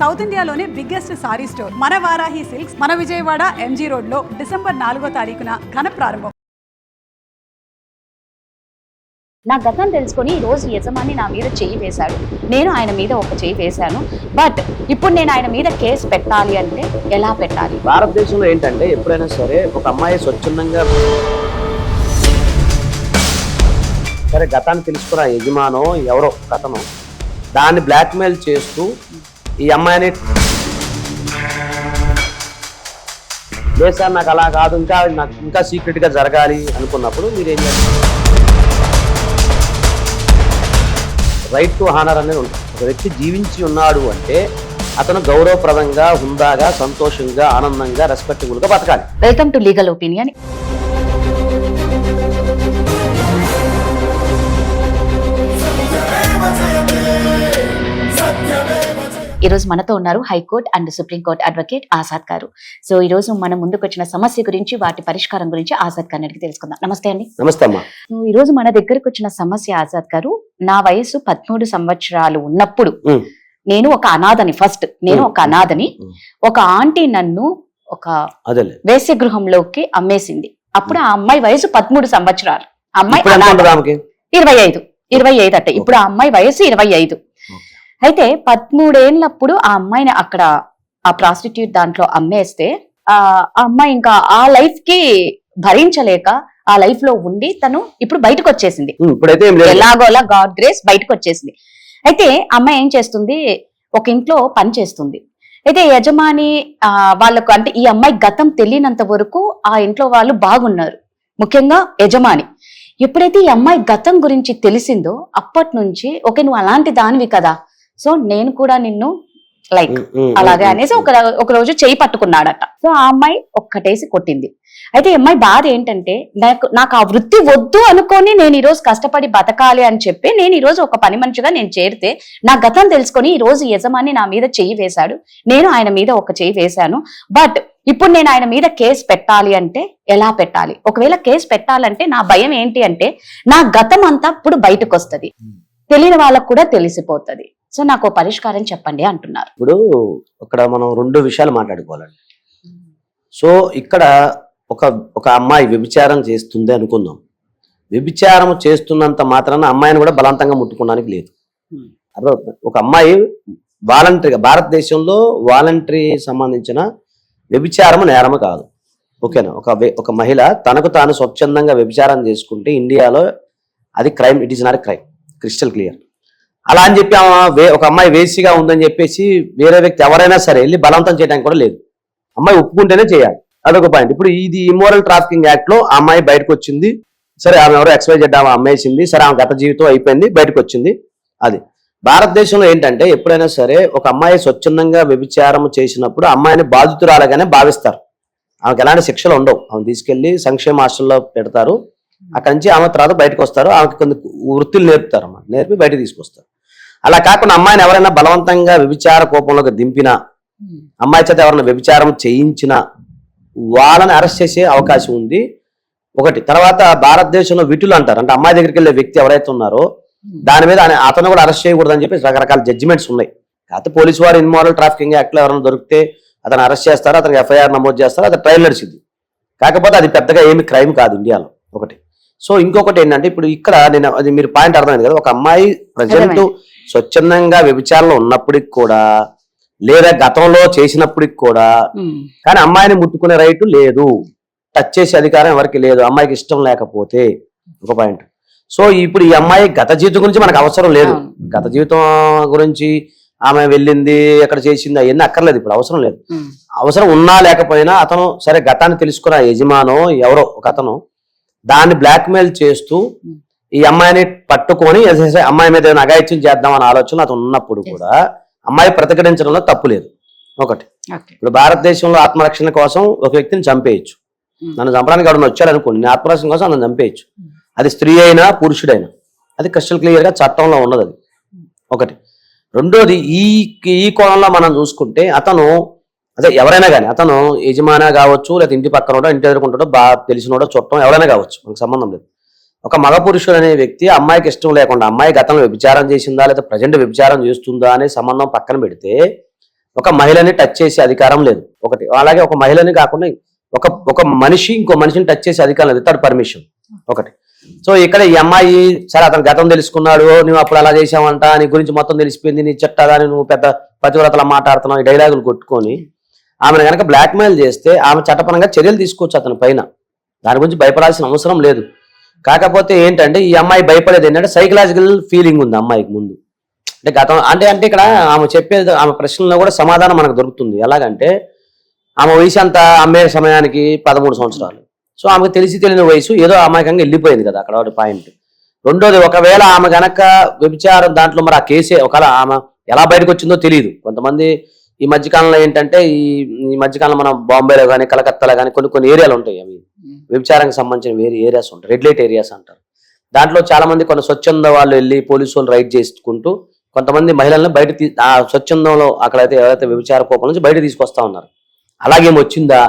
South ఇండియాలోనే biggest sorry store. మన Varahi silks మన విజయవాడ ఎంజీ రోడ్లో డిసెంబర్ నాలుగో తారీఖున ఘన ప్రారంభం. నా గతం తెలుసుకొని ఈ రోజు యజమాని నా మీద చెయ్యి వేశాడు. నేను ఆయన మీద ఒక చెయ్యి వేశాను. బట్ ఇప్పుడు నేను ఆయన మీద కేసు పెట్టాలి అంటే ఎలా పెట్టాలి? భారతదేశంలో ఏంటంటే ఎప్పుడైనా సరే ఒక అమ్మాయి స్వచ్ఛందంగా సరే గతాన్ని తెలుసుకున్న యజమానో ఎవరో కథను దాన్ని బ్లాక్మెయిల్ చేస్తూ ఈ అమ్మాయిని. లేదు సార్ నాకు అలా కాదు. ఇంకా నాకు ఇంకా సీక్రెట్గా జరగాలి అనుకున్నప్పుడు మీరు ఏం చేస్తారు? రైట్ టు హానర్ అనేది ఉంటుంది. ఒక వ్యక్తి జీవించి ఉన్నాడు అంటే అతను గౌరవప్రదంగా హుందాగా సంతోషంగా ఆనందంగా రెస్పెక్టబుల్గా బతకాలి. వెల్కమ్ టు లీగల్ ఒపీనియన్ ఈ రోజు మనతో ఉన్నారు high court and supreme court advocate Azad garu. So ఈ రోజు మన ముందుకు వచ్చిన సమస్య గురించి వాటి పరిష్కారం గురించి ఆజాద్ గారిని అడిగి తెలుసుకుందాం. నమస్తే అండి. నమస్తే ఈ రోజు మన దగ్గరకు వచ్చిన సమస్య ఆజాద్ గారు నా వయసు పదమూడు సంవత్సరాలు ఉన్నప్పుడు. నేను ఒక అనాథని ఫస్ట్ నేను ఒక అనాథని. ఒక ఆంటీ నన్ను ఒక వేశ్య గృహంలోకి అమ్మేసింది. అప్పుడు ఆ అమ్మాయి వయసు పదమూడు సంవత్సరాలు. అమ్మాయి ఇరవై ఐదు. ఇరవై ఐదు అట్ట. ఇప్పుడు ఆ అమ్మాయి వయసు ఇరవై ఐదు. అయితే పదమూడేళ్ళప్పుడు ఆ అమ్మాయిని అక్కడ ఆ ప్రాస్టిట్యూట్ దాంట్లో అమ్మేస్తే ఆ అమ్మాయి ఇంకా ఆ లైఫ్కి భరించలేక ఆ లైఫ్లో ఉండి తను ఇప్పుడు బయటకు వచ్చేసింది ఎలాగోలా గాడ్ గ్రేస్ బయటకు వచ్చేసింది అయితే అమ్మాయి ఏం చేస్తుంది? ఒక ఇంట్లో పని చేస్తుంది. అయితే యజమాని ఆ వాళ్ళకు అంటే ఈ అమ్మాయి గతం తెలియనంత వరకు ఆ ఇంట్లో వాళ్ళు బాగున్నారు. ముఖ్యంగా యజమాని. ఎప్పుడైతే ఈ అమ్మాయి గతం గురించి తెలిసిందో అప్పటి నుంచి ఓకే నువ్వు అలాంటి దానివి కదా. సో నేను కూడా నిన్ను లైక్ అలాగే అనేసి ఒక ఒక రోజు చేయి పట్టుకున్నాడట. సో ఆ అమ్మాయి ఒక్కటేసి కొట్టింది. అయితే ఈ అమ్మాయి బాధ ఏంటంటే నాకు నాకు ఆ వృత్తి వద్దు అనుకొని నేను ఈ రోజు కష్టపడి బతకాలి అని చెప్పి నేను ఈ రోజు ఒక పని మనిషిగా నేను చేరితే నా గతం తెలుసుకొని ఈ రోజు యజమాని నా మీద చెయ్యి వేశాడు. నేను ఆయన మీద ఒక చెయ్యి వేశాను. బట్ ఇప్పుడు నేను ఆయన మీద కేసు పెట్టాలి అంటే ఎలా పెట్టాలి? ఒకవేళ కేసు పెట్టాలంటే నా భయం ఏంటి అంటే నా గతం అంతా ఇప్పుడు బయటకు వస్తది తెలియని వాళ్ళకు కూడా తెలిసిపోతది. సో నాకు పరిష్కారం చెప్పండి అంటున్నారు. ఇప్పుడు ఇక్కడ మనం రెండు విషయాలు మాట్లాడుకోవాలండి. సో ఇక్కడ ఒక ఒక అమ్మాయి వ్యభిచారం చేస్తుంది అనుకుందాం. వ్యభిచారం చేస్తున్నంత మాత్రాన అమ్మాయిని కూడా బలవంతంగా ముట్టుకోవడానికి లేదు. Hmm. ఒక అమ్మాయి వాలంటరీగా భారతదేశంలో వాలంటరీ సంబంధించిన వ్యభిచారము నేరము కాదు. ఓకేనా? ఒక ఒక మహిళ తనకు తాను స్వచ్ఛందంగా వ్యభిచారం చేసుకుంటే ఇండియాలో అది crime it is not crime. Crystal clear. అలా అని చెప్పి ఆమె వే- ఒక అమ్మాయి వేసిగా ఉందని చెప్పేసి వేరే వ్యక్తి ఎవరైనా సరే వెళ్ళి బలవంతం చేయడానికి కూడా లేదు. అమ్మాయి ఒప్పుకుంటేనే చేయాలి. అదొక పాయింట్ ఇప్పుడు ఇది ఇమోరల్ ట్రాఫికింగ్ యాక్ట్లో ఆ అమ్మాయి బయటకు వచ్చింది. సరే ఆమె ఎవరో ఎక్స్వై జెడ్ ఆమె అమ్మేసింది. సరే ఆమె గత జీవితం అయిపోయింది బయటకు వచ్చింది. అది. భారతదేశంలో ఏంటంటే ఎప్పుడైనా సరే ఒక అమ్మాయి స్వచ్ఛందంగా వ్యభిచారం చేసినప్పుడు అమ్మాయిని బాధితురాలుగానే భావిస్తారు. ఆమెకు ఎలాంటి శిక్షలు ఉండవు. ఆమె తీసుకెళ్ళి సంక్షేమ హాస్టల్లో పెడతారు. అక్కడి నుంచి ఆమె తర్వాత బయటకు వస్తారు. ఆమెకి కొన్ని వృత్తులు నేర్పుతారు అన్నమాట. నేర్పి బయటకు తీసుకొస్తారు. అలా కాకుండా అమ్మాయిని ఎవరైనా బలవంతంగా వ్యభిచార కోపంలోకి దింపినా అమ్మాయి చేత ఎవరైనా వ్యభిచారం చేయించినా వాళ్ళని అరెస్ట్ చేసే అవకాశం ఉంది. ఒకటి తర్వాత భారతదేశంలో విటులు అంటారు. అంటే అమ్మాయి దగ్గరికి వెళ్ళే వ్యక్తి ఎవరైతే ఉన్నారో దాని మీద అతను కూడా అరెస్ట్ చేయకూడదని చెప్పి రకరకాల జడ్జిమెంట్స్ ఉన్నాయి. కాకపోతే పోలీసు వారు ఇన్మారల్ ట్రాఫికింగ్ యాక్ట్లో ఎవరైనా దొరికితే అతను అరెస్ట్ చేస్తారు అతనికి ఎఫ్ఐఆర్ నమోదు చేస్తారు అది ట్రయల్ నడిచింది. కాకపోతే అది పెద్దగా ఏమి క్రైమ్ కాదు ఇండియాలో. ఒకటి. సో ఇంకొకటి ఏంటంటే ఇప్పుడు ఇక్కడ నేను అది మీరు పాయింట్ అర్థమైంది కదా ఒక అమ్మాయి ప్రజెంట్. స్వచ్ఛందంగా వ్యభిచారంలో ఉన్నప్పటికి కూడా లేదా గతంలో చేసినప్పటికి కూడా కానీ అమ్మాయిని ముట్టుకునే రైటు లేదు. టచ్ చేసే అధికారం ఎవరికి లేదు. అమ్మాయికి ఇష్టం లేకపోతే. ఒక పాయింట్. సో ఇప్పుడు ఈ అమ్మాయి గత జీవితం గురించి మనకు అవసరం లేదు. గత జీవితం గురించి ఆమె వెళ్ళింది ఎక్కడ చేసింది అవన్నీ అక్కర్లేదు. ఇప్పుడు అవసరం లేదు. అవసరం ఉన్నా లేకపోయినా అతను సరే గతాన్ని తెలుసుకున్న యజమానో ఎవరో ఒక అతను దాన్ని బ్లాక్మెయిల్ చేస్తూ ఈ అమ్మాయిని పట్టుకొని అమ్మాయి మీద ఏమైనా అగాయిత్యం చేద్దామన్న ఆలోచన అతను ఉన్నప్పుడు కూడా అమ్మాయి ప్రతిఘటించడంలో తప్పు లేదు. ఒకటి. ఇప్పుడు భారతదేశంలో ఆత్మరక్షణ కోసం ఒక వ్యక్తిని చంపేయచ్చు. నన్ను చంపడానికి ఎవరైనా వచ్చాడు అనుకోండి నేను ఆత్మరక్షణ కోసం నన్ను చంపేయచ్చు. అది స్త్రీ అయినా పురుషుడైనా. అది క్రిస్టల్ క్లియర్గా చట్టంలో ఉన్నది అది. ఒకటి. రెండోది ఈ ఈ కోణంలో మనం చూసుకుంటే అతను అదే ఎవరైనా కానీ అతను యజమాన కావచ్చు లేదా ఇంటి పక్కన ఇంటి ఎదుర్కొంటాడో బాగా తెలిసినోడో చుట్టం ఎవరైనా కావచ్చు మనకు సంబంధం లేదు. ఒక మగ పురుషుడు అనే వ్యక్తి అమ్మాయికి ఇష్టం లేకుండా అమ్మాయి గతంలో వ్యభిచారం చేసిందా లేదా ప్రజెంట్ వ్యభిచారం చేస్తుందా అనే సంబంధం పక్కన పెడితే ఒక మహిళని టచ్ చేసే అధికారం లేదు. ఒకటి అలాగే ఒక మహిళని కాకుండా ఒక ఒక మనిషి ఇంకో మనిషిని టచ్ చేసే అధికారం లేదు థర్డ్ పర్మిషన్ ఒకటి. సో ఇక్కడ ఈ అమ్మాయి సరే అతను గతం తెలుసుకున్నాడు నువ్వు అప్పుడు అలా చేసావంట నీ గురించి మొత్తం తెలిసిపోయింది నీ చెట్టదా నువ్వు పెద్ద పతివ్రతలా మాట్లాడుతున్నావు ఈ డైలాగులు కొట్టుకొని ఆమెను కనుక బ్లాక్మెయిల్ చేస్తే ఆమె చట్టపరంగా చర్యలు తీసుకోవచ్చు అతని పైన. దాని గురించి భయపడాల్సిన అవసరం లేదు. కాకపోతే ఏంటంటే ఈ అమ్మాయి భయపడేది ఏంటంటే సైకలాజికల్ ఫీలింగ్ ఉంది అమ్మాయికి ముందు. అంటే గతం అంటే అంటే ఇక్కడ ఆమె చెప్పేది ఆమె ప్రశ్నలో కూడా సమాధానం మనకు దొరుకుతుంది. ఎలాగంటే ఆమె వయసు అంతా అమ్మే సమయానికి పదమూడు సంవత్సరాలు. సో ఆమెకు తెలిసి తెలియని వయసు ఏదో అమాయకంగా వెళ్ళిపోయింది కదా అక్కడ ఒకటి పాయింట్ రెండోది ఒకవేళ ఆమె గనక వ్యభిచారం దాంట్లో మరి ఆ కేసే ఒకవేళ ఆమె ఎలా బయటకు వచ్చిందో తెలియదు. కొంతమంది ఈ మధ్యకాలంలో ఏంటంటే ఈ ఈ మధ్యకాలంలో మనం బాంబేలో కానీ కలకత్తాలో కానీ కొన్ని కొన్ని ఏరియాలు ఉంటాయి అవి. వ్యభిచారానికి సంబంధించిన వేరే ఏరియాస్ ఉంటాయి. రెడ్ లైట్ ఏరియాస్ అంటారు. దాంట్లో చాలా మంది కొన్ని స్వచ్ఛంద వాళ్ళు వెళ్ళి పోలీసు వాళ్ళు రైడ్ చేసుకుంటూ కొంతమంది మహిళల్ని బయట తీ ఆ స్వచ్ఛందంలో అక్కడైతే ఎవరైతే వ్యభిచార కోపం నుంచి బయట తీసుకొస్తా ఉన్నారు. అలాగేం వచ్చిందా?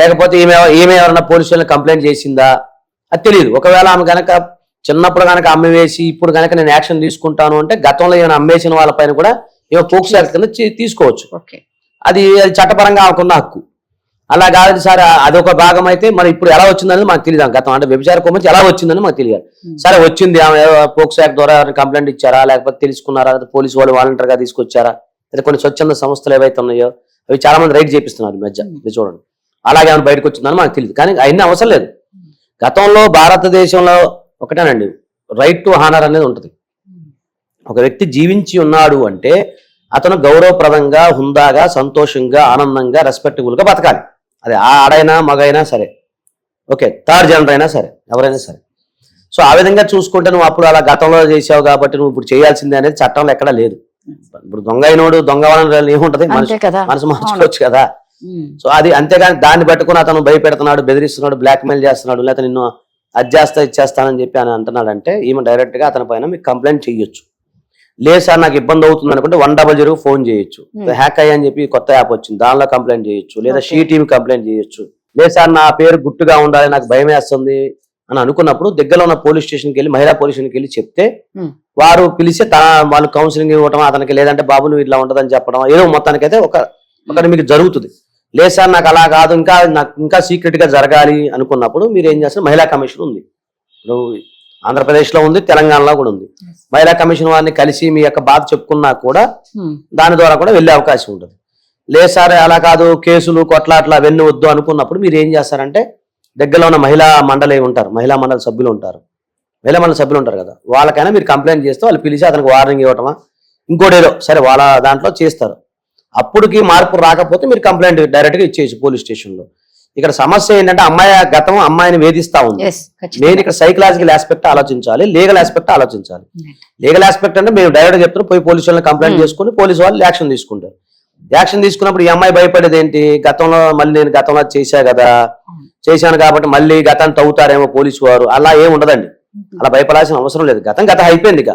లేకపోతే ఈమె ఈమె ఎవరైనా పోలీసు వాళ్ళని కంప్లైంట్ చేసిందా? అది తెలియదు. ఒకవేళ ఆమె గనక చిన్నప్పుడు గనక అమ్మి వేసి ఇప్పుడు గనక నేను యాక్షన్ తీసుకుంటాను అంటే గతంలో ఏమైనా అమ్మేసిన వాళ్ళపైన కూడా ఏమో పోక్స్ కింద తీసుకోవచ్చు. అది అది చట్టపరంగా ఆమెకున్న హక్కు. అలా కాదు సార్ అదొక భాగం అయితే మరి ఇప్పుడు ఎలా వచ్చిందని మాకు తెలియదు. గతం అంటే వ్యభిచార కోపం ఎలా వచ్చిందని మాకు తెలియదు. సరే వచ్చింది ఆమె పోక్స్ యాక్ట్ ద్వారా కంప్లైంట్ ఇచ్చారా? లేకపోతే తెలుసుకున్నారా? పోలీసు వాళ్ళు వాలంటీర్గా తీసుకొచ్చారా? లేదా కొన్ని స్వచ్ఛంద సంస్థలు ఏవైతే ఉన్నాయో అవి చాలా మంది రైట్ చేపిస్తున్నారు మధ్య. ఇది చూడండి. అలాగే ఆమె బయటకు వచ్చిందని మాకు తెలియదు. కానీ అవన్నీ అవసరం లేదు. గతంలో భారతదేశంలో ఒకటేనండి రైట్ టు హానర్ అనేది ఉంటుంది. ఒక వ్యక్తి జీవించి ఉన్నాడు అంటే అతను గౌరవప్రదంగా హుందాగా సంతోషంగా ఆనందంగా రెస్పెక్టబుల్గా బతకాలి. అది ఆ ఆడైనా మగైనా సరే. ఓకే థర్డ్ జనర్ అయినా సరే ఎవరైనా సరే. సో ఆ విధంగా చూసుకుంటే నువ్వు అప్పుడు అలా గతంలో చేసావు కాబట్టి నువ్వు ఇప్పుడు చేయాల్సిందే అనేది చట్టంలో ఎక్కడా లేదు. ఇప్పుడు దొంగ అయినోడు దొంగ వాళ్ళని ఏముంటది? మనసు మార్చుకోవచ్చు కదా. సో అది అంతేగాని దాన్ని పట్టుకుని అతను భయపెడుతున్నాడు బెదిరిస్తున్నాడు బ్లాక్మెయిల్ చేస్తున్నాడు లేకపోతే నిన్ను అది చేస్తా ఇచ్చేస్తానని చెప్పి అని అంటున్నాడు అంటే ఈమె డైరెక్ట్గా అతని పైన మీకు కంప్లైంట్ చేయొచ్చు. లేదు సార్ నాకు ఇబ్బంది అవుతుంది అనుకుంటే వన్ డబల్ జీరో ఫోన్ చేయొచ్చు Hmm. హ్యాక్ అయ్యని చెప్పి కొత్త యాప్ వచ్చింది దానిలో కంప్లైంట్ చేయొచ్చు లేదా. షీ టీమ్ కంప్లైంట్ చేయొచ్చు లేదు సార్ నా పేరు గుట్టుగా ఉండాలి నాకు భయం వేస్తుంది అని అనుకున్నప్పుడు దగ్గరలో ఉన్న పోలీస్ స్టేషన్కి వెళ్ళి మహిళా పోలీస్ స్టేషన్కి వెళ్ళి చెప్తే Hmm. వారు పిలిచి తన వాళ్ళు కౌన్సిలింగ్ ఇవ్వటం అతనికి లేదంటే బాబు నువ్వు ఇట్లా ఉంటదని చెప్పడం ఏదో మొత్తానికైతే ఒక ఒకటి మీకు జరుగుతుంది లేదు సార్ నాకు అలా కాదు ఇంకా నాకు ఇంకా సీక్రెట్గా జరగాలి అనుకున్నప్పుడు మీరు ఏం చేస్తారు మహిళా కమిషన్ ఉంది ఇప్పుడు ఆంధ్రప్రదేశ్లో ఉంది తెలంగాణలో కూడా ఉంది. మహిళా కమిషన్ వారిని కలిసి మీ యొక్క బాధ చెప్పుకున్నా కూడా ఉమ్. దాని ద్వారా కూడా వెళ్ళే అవకాశం ఉంటుంది. లేదు సార్ అలా కాదు కేసులు కొట్లాట్ల అవన్నీ వద్దు అనుకున్నప్పుడు మీరు ఏం చేస్తారంటే దగ్గరలో ఉన్న మహిళా మండలి ఉంటారు మహిళా మండలి సభ్యులు ఉంటారు. మహిళా మండలి సభ్యులు ఉంటారు కదా వాళ్ళకైనా మీరు కంప్లైంట్ చేస్తే వాళ్ళు పిలిచి అతనికి వార్నింగ్ ఇవ్వటమా? ఇంకోటి ఏదో సరే వాళ్ళ దాంట్లో చేస్తారు. అప్పుడుకి మార్పు రాకపోతే మీరు కంప్లైంట్ డైరెక్ట్గా ఇచ్చేయచ్చు పోలీస్ స్టేషన్లో ఇక్కడ సమస్య ఏంటంటే అమ్మాయి గతం అమ్మాయిని వేధిస్తా ఉంది. నేను ఇక్కడ సైకలాజికల్ ఆస్పెక్ట్ ఆలోచించాలి లీగల్ ఆస్పెక్ట్ ఆలోచించాలి. లీగల్ ఆస్పెక్ట్ అంటే మేము డైరెక్ట్ చెప్తున్నాం పోయి పోలీసు వాళ్ళని కంప్లైంట్ Hmm. చేసుకుని పోలీసు వాళ్ళు యాక్షన్ తీసుకుంటారు. యాక్షన్ తీసుకున్నప్పుడు ఈ అమ్మాయి భయపడేది ఏంటి? గతంలో మళ్ళీ నేను గతంలో చేశా కదా. చేశాను కాబట్టి మళ్ళీ గతాన్ని తవ్వుతారేమో పోలీసు వారు. అలా ఏం ఉండదండి. అలా భయపడాల్సిన అవసరం లేదు. గతం గతం అయిపోయింది ఇక.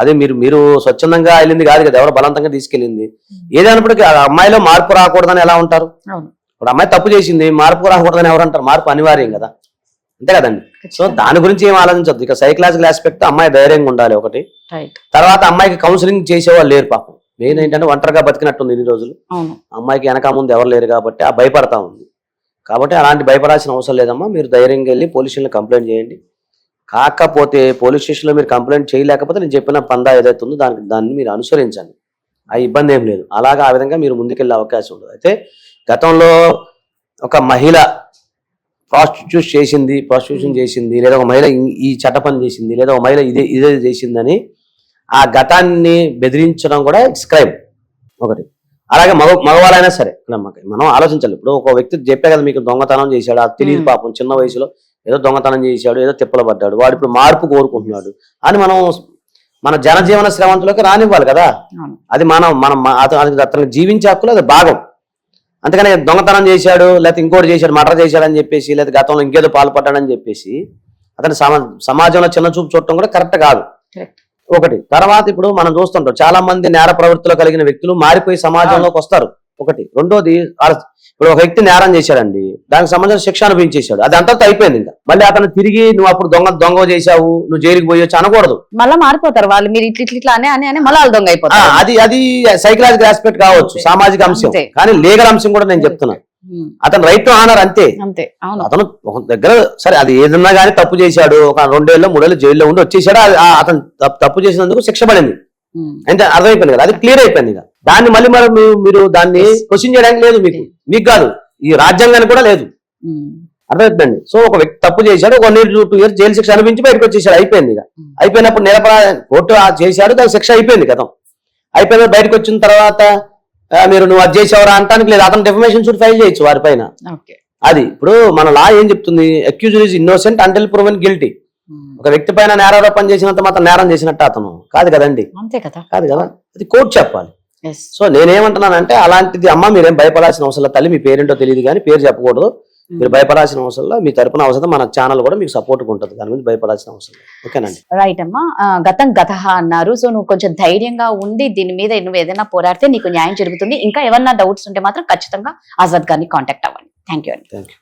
అదే మీరు మీరు స్వచ్ఛందంగా వెళ్ళింది కాదు కదా. ఎవరు బలవంతంగా తీసుకెళ్ళింది. ఏదైనప్పటికీ ఆ అమ్మాయిలో మార్పు రాకూడదని ఎలా ఉంటారు? ఇప్పుడు అమ్మాయి తప్పు చేసింది మార్పు రాకూడదని ఎవరు అంటారు? మార్పు అనివార్యం కదా. అంతే కదండి. సో. దాని గురించి ఏం ఆలోచించద్దు. ఇక సైకలాజికల్ ఆస్పెక్ట్ అమ్మాయి ధైర్యంగా ఉండాలి ఒకటి. తర్వాత అమ్మాయికి కౌన్సిలింగ్ చేసేవాళ్ళు లేరు పాపం. మెయిన్ ఏంటంటే ఒంటరిగా బతికినట్టుంది ఇన్ని రోజులు. అమ్మాయికి వెనక ముందు ఎవరు లేరు కాబట్టి ఆ భయపడతా ఉంది. కాబట్టి అలాంటి భయపడాల్సిన అవసరం లేదమ్మా. మీరు ధైర్యంగా వెళ్ళి పోలీస్ స్టేషన్లో కంప్లైంట్ చేయండి. కాకపోతే పోలీస్ స్టేషన్లో మీరు కంప్లైంట్ చేయలేకపోతే నేను చెప్పిన పందా ఏదైతే ఉందో దానికి దాన్ని మీరు అనుసరించండి. ఆ ఇబ్బంది ఏం లేదు. అలాగా ఆ విధంగా మీరు ముందుకెళ్ళే అవకాశం ఉండదు. అయితే గతంలో ఒక మహిళ ప్రాస్టిట్యూట్ చేసింది ప్రాస్టిట్యూషన్ చేసింది లేదా ఒక మహిళ ఈ- చట్ట పని చేసింది లేదా ఒక మహిళ ఇదే ఇదే చేసిందని ఆ గతాన్ని బెదిరించడం కూడా ఇట్స్ క్రైమ్ ఒకటి. అలాగే మగ మగవాళ్ళైనా సరే మనం ఆలోచించాలి. ఇప్పుడు ఒక వ్యక్తి చెప్పే కదా మీకు దొంగతనం చేశాడు అది తెలియదు. పాపం చిన్న వయసులో ఏదో దొంగతనం చేశాడు ఏదో తిప్పలు పడ్డాడు వాడు ఇప్పుడు మార్పు కోరుకుంటున్నాడు అని మనం మన జనజీవన శ్రవంతిలోకి రానివ్వాలి కదా. అది మనం మనం మ- అత- అతనికి అతనికి జీవించే హక్కులు అది భాగం. అందుకని దొంగతనం చేశాడు లేకపోతే ఇంకోటి చేశాడు మర్డర్ చేశాడు అని చెప్పేసి లేదా గతంలో ఇంకేదో పాల్పడ్డాడని చెప్పేసి అతని సమా సమాజంలో చిన్న చూపు చూడటం కూడా కరెక్ట్ కాదు. ఒకటి తర్వాత ఇప్పుడు మనం చూస్తుంటాం చాలా మంది నేర ప్రవృత్తిలో కలిగిన వ్యక్తులు మారిపోయి సమాజంలోకి వస్తారు. ఒకటి. రెండోది ఇప్పుడు ఒక వ్యక్తి నేరం చేశాడండి. దానికి సంబంధించిన శిక్ష అనుభవించేశాడు. అది అంతా అయిపోయింది ఇంకా. మళ్ళీ అతను తిరిగి నువ్వు అప్పుడు దొంగ దొంగ చేశావు నువ్వు జైలుకి పోయొచ్చు అనకూడదు. మళ్ళీ మారిపోతారు వాళ్ళు. మీరు ఇట్లా ఇట్లా అనే అని మళ్ళీ వాళ్ళు దొంగ అయిపోతారు. అది అది సైకలాజికల్ ఆస్పెక్ట్ కావచ్చు. సామాజిక అంశం. కానీ లీగల్ అంశం కూడా నేను చెప్తున్నా. అతను రైట్ టు ఆనర్ అంతే. అతను ఒక దగ్గర సరే అది ఏదన్నా కానీ తప్పు చేశాడు ఒక రెండేళ్ళు మూడేళ్ళు జైల్లో ఉండి వచ్చేసాడు అతను తప్పు- చేసినందుకు శిక్ష పడింది. అంటే అర్థమైపోయింది కదా అది క్లియర్ అయిపోయింది ఇక. దాన్ని మళ్ళీ మరి మీరు- దాన్ని క్వశ్చన్ చేయడానికి లేదు మీకు. మీకు కాదు. ఈ రాజ్యాంగానికి కూడా లేదు. ఉమ్, అర్థమైపోయింది సో ఒక వ్యక్తి తప్పు చేశాడు one year two years jail శిక్ష అనిపించి బయటకు వచ్చేసాడు అయిపోయింది ఇక. Hmm. అయిపోయినప్పుడు నిరపరా కోర్టు చేశాడు దాని శిక్ష అయిపోయింది కదా అయిపోయిన బయటకు వచ్చిన తర్వాత మీరు నువ్వు అది చేసావరా అంటానికి లేదు. అతను డెఫమేషన్ సూట్ ఫైల్ చేయొచ్చు వారిపైన ఓకే అది ఇప్పుడు మన లా ఏం చెప్తుంది? Accuser is innocent until proven guilty ఒక వ్యక్తి పైన నేరారోపణ చేసినంత మాత్రం నేరం చేసినట్టు అతను. కాదు కదండి? అంతే కదా. కాదు కదా? అది కోర్టు చెప్పాలి. సో నేనేమంటున్నానంటే అలాంటిది అమ్మ మీరేం భయపడాల్సిన అవసరం తల్లి మీ పేరేంటో తెలియదు కానీ పేరు చెప్పకూడదు. మీరు భయపడాల్సిన అవసరం మీ తరపున అవసరం మన ఛానల్ కూడా మీకు సపోర్ట్ ఉంటుంది. దాని మీద భయపడాల్సిన అవసరం ఓకేనండి రైట్ అమ్మా. గతం గత అన్నారు. సో నువ్వు కొంచెం ధైర్యంగా ఉండి దీని మీద నువ్వు ఏదైనా పోరాడితే నీకు న్యాయం జరుగుతుంది. ఇంకా ఏమన్నా డౌట్స్ ఉంటే మాత్రం ఖచ్చితంగా ఆజాద్ గారిని కాంటాక్ట్ అవ్వండి. థ్యాంక్ యూ అండి. Thank you